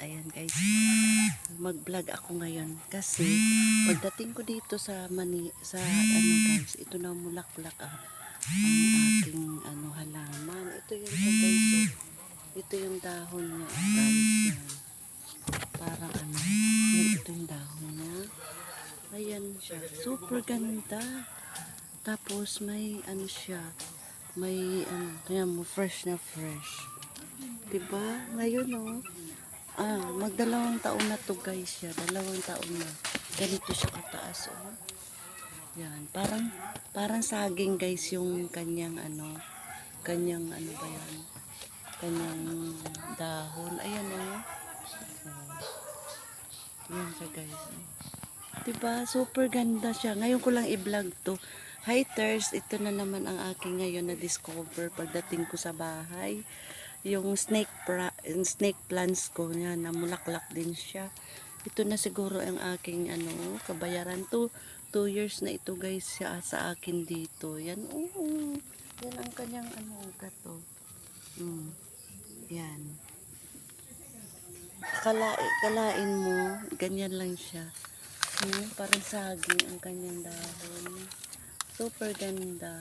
Ayan guys. Mag-vlog ako ngayon kasi pagdating ko dito sa Mani sa ano guys, ito na mulaklak ah, ang aking ano halaman. Ito yung siya guys. Oh. Ito yung dahon niya oh, guys. Parang ano, ito yung dahon niya. Ayan siya. Super ganda. Tapos may ano siya, may ano, kaya mo fresh na fresh. 'Di ba? Ngayon oh. Ah, magdalawang taon na to guys siya. Dalawang taon na. Ganito siya kataas oh. Yan, parang parang saging guys yung kanyang ano, kanyang ano ba yan? Kanyang dahon. Ayan oh. oh. Yan siya guys. oh. Diba? Super ganda siya. Ngayon ko lang i-vlog to. Hi Ters, ito na naman ang aking ngayon na discover pagdating ko sa bahay. Yung snake pra, snake plants ko yan, namulaklak din siya. Ito na siguro ang aking ano, kabayaran to. 2 years na ito guys siya sa akin dito. Yan, oo. Yan ang kanyang ano, gato. Mm. Yan. Kala, kalain mo, ganyan lang siya. Hmm, parang saging ang kanyang dahon. Super ganda.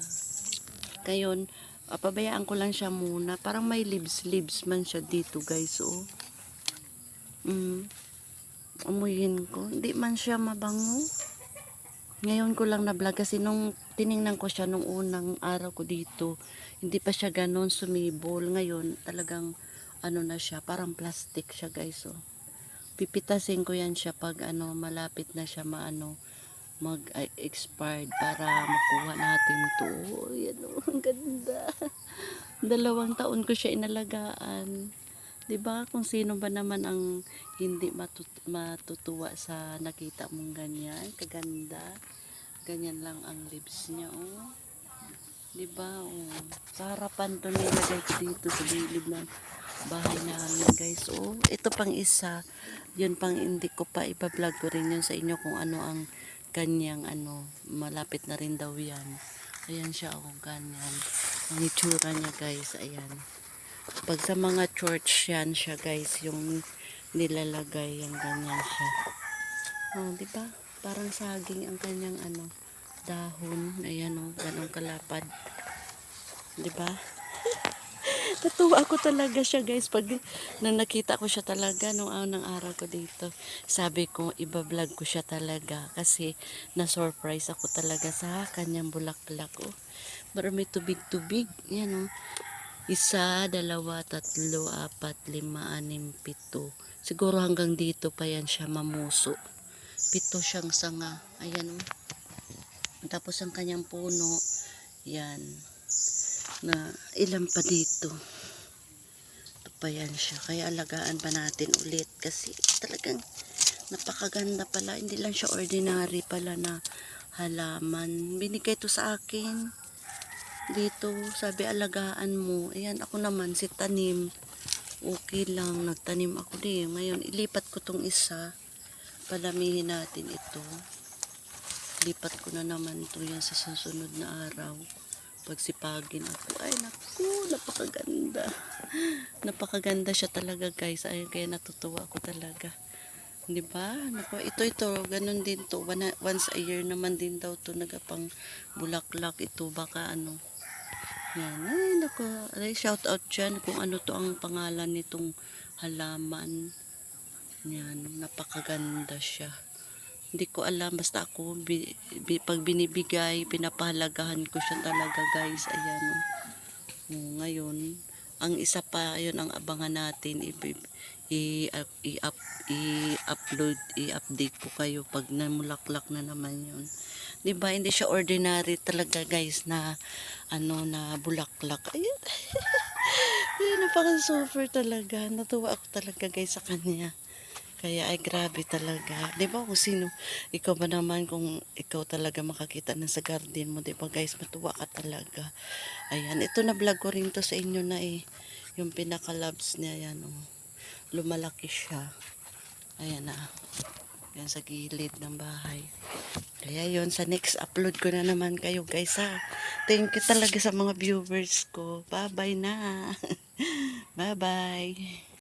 Ngayon, ah, pabayaan ko lang siya muna. Parang may leaves-leaves man siya dito, guys, oh. Mm. Umuyin ko. Hindi man siya mabango. Ngayon ko lang na-vlog kasi nung tiningnan ko siya nung unang araw ko dito, hindi pa siya ganon sumibol. Ngayon, talagang ano na siya, parang plastic siya, guys, oh pipitasin ko yan siya pag ano malapit na siya maano mag uh, expired para makuha natin to. Yan oh, ang ganda. Dalawang taon ko siya inalagaan. 'di ba? Kung sino ba naman ang hindi matut- matutuwa sa nakita mong ganyan. Kaganda. Ganyan lang ang lips niya oh 'di ba? Oh sa harapan to nilagay dito sa gilid ng bahay namin guys oh ito pang isa. Yun pang hindi ko pa ipa-vlog ko rin yun sa inyo kung ano ang kanyang ano malapit na rin daw yan. Ayan siya oh ganyan. Ang itsura niya guys ayan. Pag sa mga church yan siya guys yung nilalagay yung ganyan siya. Oh di ba? Parang saging ang kanyang ano dahon. Ayan oh ganong kalapad. Di ba Natuwa ako talaga siya guys pag nang nakita ko siya talaga nung unang araw ko dito. Sabi ko iba-vlog ko siya talaga kasi na-surprise ako talaga sa kanyang bulaklak oh. Marami tubig-tubig. Yan oh. Isa, dalawa, tatlo, apat, lima, anim, pito. Siguro hanggang dito pa yan siya mamuso. Pito siyang sanga. Ayan oh. Tapos ang kanyang puno, yan na ilan pa dito. Ito pa yan siya. Kaya alagaan pa natin ulit kasi talagang napakaganda pala. Hindi lang siya ordinary pala na halaman. Binigay to sa akin. Dito sabi alagaan mo. Ayan ako naman si tanim. Okay lang nagtanim ako din. Ngayon ilipat ko tong isa. Palamihin natin ito. Lipat ko na naman to yan sa susunod na araw pagsipagin ako. Ay, naku, napakaganda. Napakaganda siya talaga, guys. Ay, kaya natutuwa ako talaga. Di ba? Naku, ito, ito, ganun din to. Once a year naman din daw to nagapang bulaklak. Ito, baka ano. Yan. Ay, naku. Ay, shout out dyan kung ano to ang pangalan nitong halaman. Yan, napakaganda siya hindi ko alam basta ako bi, bi, pag binibigay pinapahalagahan ko siya talaga guys. Ayan. Oh, ngayon ang isa pa yun ang abangan natin. I, i, i, up, i upload i-update ko kayo pag namulaklak na naman yun. Di ba hindi siya ordinary talaga guys na ano na bulaklak. Ayun ayun napaka super talaga. Natuwa ako talaga guys sa kanya kaya ay grabe talaga. 'Di ba kung sino ikaw ba naman kung ikaw talaga makakita na sa garden mo, 'di ba guys, matuwa ka talaga. Ayan, ito na vlog ko rin to sa inyo na eh. Yung pinaka loves niya yan oh. Lumalaki siya. Ayan na. Yan sa gilid ng bahay. Kaya yon sa next upload ko na naman kayo guys ha. Thank you talaga sa mga viewers ko. Bye bye na. bye bye.